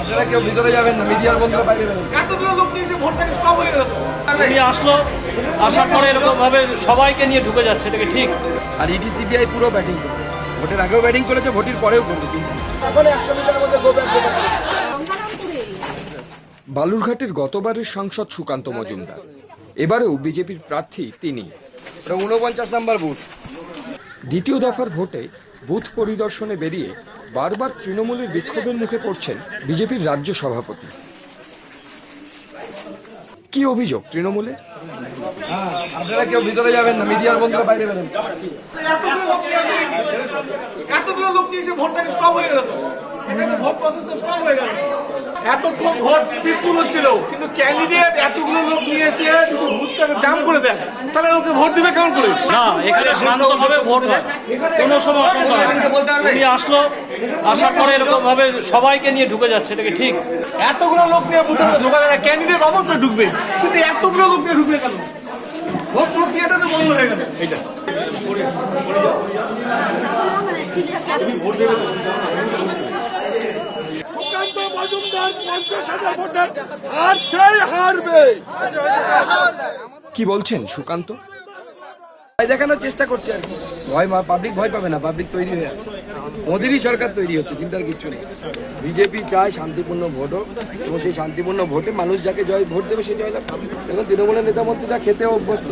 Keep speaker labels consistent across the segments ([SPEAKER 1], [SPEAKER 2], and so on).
[SPEAKER 1] আপনারা কেউ ভিতরে যাবেন না মিডিয়ার বন্ধুরা বাইরে
[SPEAKER 2] হয়ে
[SPEAKER 3] আসলো আসার পরে এরকম ভাবে সবাইকে নিয়ে ঢুকে যাচ্ছে এটা কি ঠিক?
[SPEAKER 1] আর ইডি সিবিআই পুরো ব্যাটিং করবে। ভোটের আগেও ব্যাটিং করেছে ভোটের পরেও করবে চিন্তা।
[SPEAKER 4] বালুরঘাটের গতবারের সাংসদ সুকান্ত মজুমদার। এবারেও বিজেপির প্রার্থী তিনি।
[SPEAKER 1] ওটা উনপঞ্চাশ নাম্বার বুথ।
[SPEAKER 4] দ্বিতীয় দফার ভোটে বুথ পরিদর্শনে বেরিয়ে বারবার তৃণমূলের বিক্ষোভের মুখে পড়ছেন বিজেপির রাজ্য সভাপতি। কি অভিযোগ তৃণমূলের
[SPEAKER 1] আপনারা কেউ ভিতরে যাবেন না মিডিয়ার বন্ধুরা বাইরে বেরোন।
[SPEAKER 2] এতগুলো লোক এতগুলো লোক নিয়ে এসে ভোটটাকে স্টপ হয়ে গেল তো। এখানে ভোট প্রসেসটা স্টপ হয়ে গেল। এতক্ষণ ভোট স্পিডফুল হচ্ছিল কিন্তু ক্যান্ডিডেট এতগুলো লোক নিয়ে এসে যদি ভোটটাকে জাম করে দেন তাহলে ওকে ভোট দিবে কেমন করে।
[SPEAKER 3] না এখানে শান্তভাবে ভোট হয় কোনো সময় অশান্ত না। উনি আসলো আসার পরে এরকম ভাবে সবাইকে নিয়ে ঢুকে যাচ্ছে এটাকে ঠিক?
[SPEAKER 2] এতগুলো লোক নিয়ে বুঝতে ঢোকা যায় ক্যান্ডিডেট অবশ্যই ঢুকবে কিন্তু এতগুলো লোক নিয়ে ঢুকবে কেন? ভোট প্রক্রিয়াটা তো বন্ধ হয়ে গেল। এটা সুকান্ত মজুমদার
[SPEAKER 4] কি বলছেন, সুকান্ত?
[SPEAKER 1] ভয় দেখানোর চেষ্টা করছে আর কি। ভয় পাবলিক ভয় পাবে না পাবলিক তৈরি হয়ে আছে। মোদিরই সরকার তৈরি হচ্ছে, চিন্তার কিচ্ছু নেই। বিজেপি চায় শান্তিপূর্ণ ভোট হোক, এবং সেই শান্তিপূর্ণ ভোটে মানুষ যাকে জয়, ভোট দেবে সে জয়লাভ। করবে এখন তৃণমূলের নেতা মন্ত্রীরা খেতে অভ্যস্ত।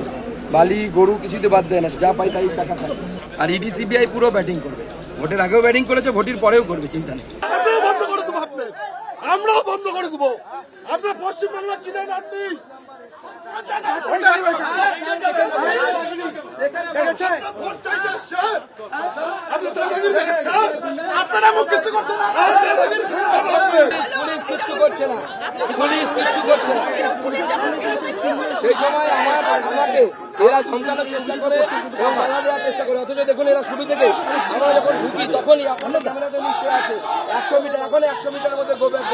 [SPEAKER 1] বালি, গরু কিছুতে বাদ দেয় না যা পাই তাই টাকা খায়। আর ইডি সিবিআই পুরো ব্যাটিং করবে। ভোটের আগেও ব্যাটিং করেছে, ভোটের পরেও করবে, চিন্তা নেই
[SPEAKER 2] আমরাও বন্ধ করে দেবো আপনি আমরাও বন্ধ করে দেবো। আপনার পশ্চিমবাংলা কিনে আপনি আপনারা মুখ কিছু করছেন না। আর দাদাগিরি থাকবেন আপনি।
[SPEAKER 1] পুলিশ কিচ্ছু করছে না। পুলিশ কিচ্ছু করছে না। সেই সময় আমার আমাকে এরা ধমকানোর চেষ্টা করে এবং বাধা দেওয়ার চেষ্টা করে। অথচ দেখুন এরা শুরু থেকে। আমরা যখন ঢুকি, তখনই অনেক ঝামেলা তো নিশ্চয়ই আছে। একশো মিটার, এখন একশো মিটারের মধ্যে গোব্যাক